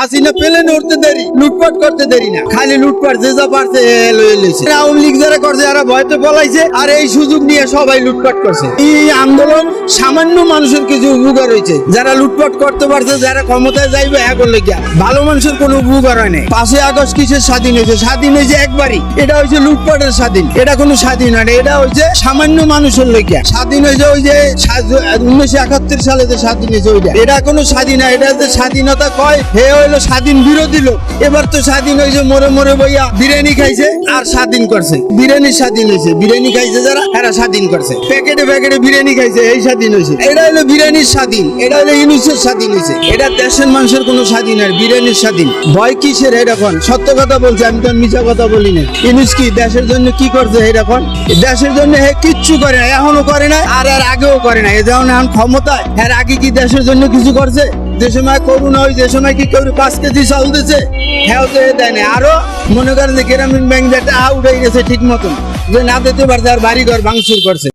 হাসিনা পেলে উঠতে দেরি, লুটপাট করতে দেরি না। খালি লুটপাট যে যা পারছে আওয়ামী লীগ যারা করছে যারা ভয়তে পলাইছে, আর এই সুযোগ নিয়ে সবাই লুটপাট করছে। এই আন্দোলন সামান্য মানুষের কিছু উপকার হয়েছে। যারা লুটপাট করতে পারছে, যারা ক্ষমতায় যাইবে হ্যাঁ করলে গিয়া। ভালো মানুষের কোনো উপকার হয় নাই। পাঁচই আগস্ট কিসের স্বাধীন হয়েছে? স্বাধীন হয়েছে একবারই। এটা হয়েছে লুটপাটের স্বাধীন। এটা কোনো স্বাধীন হয় না এটা হয়েছে সামান্য মানুষের লেগিয়া স্বাধীন হয়েছে ওই যে উনিশশো একাত্তর সালে যে স্বাধীন হয়েছে ওইটা। এটা কোনো স্বাধীন হয় এটা যে স্বাধীনতা কয়? হে হইল স্বাধীন বিরোধী লোক। এবার তো স্বাধীন হয়েছে, মরে মরে বইয়া বিরিয়ানি খাইছে আর স্বাধীন করছে। বিরিয়ানি স্বাধীন হয়েছে, বিরিয়ানি খাইছে যারা, এরা স্বাধীন করছে। প্যাকেটে প্যাকেটে বিরিয়ানি খাইছে, এই স্বাধীন হয়েছে। এটা হলো বিরিয়ানির স্বাধীন, এটা হলো ইউনুসের স্বাধীন হয়েছে। এটা দেশের মানুষের কোনো স্বাধীন আর বিরিয়ানির স্বাধীন। ভয় কিসের এরকম সত্য কথা বলছে, আমি তো মিছা কথা বলি না ইউনুস কি দেশের জন্য কি করছে এরকম দেশের জন্য হে কিচ্ছু করে না, এখনও করে না আর এর আগেও করে না এ যেমন এখন ক্ষমতায়, এর আগে কি দেশের জন্য কিছু করছে? যে সময় করুন ওই যে সময় কি কেউ পাঁচ কেজি চাল দিছে হ্যাঁ তো দেয় না আরও মনে করেন যে গ্রামীণ ব্যাংক যেটা উঠে গেছে ঠিক মতন, যে না দিতে পারছে আর বাড়ি ঘর ভাঙচুর করছে।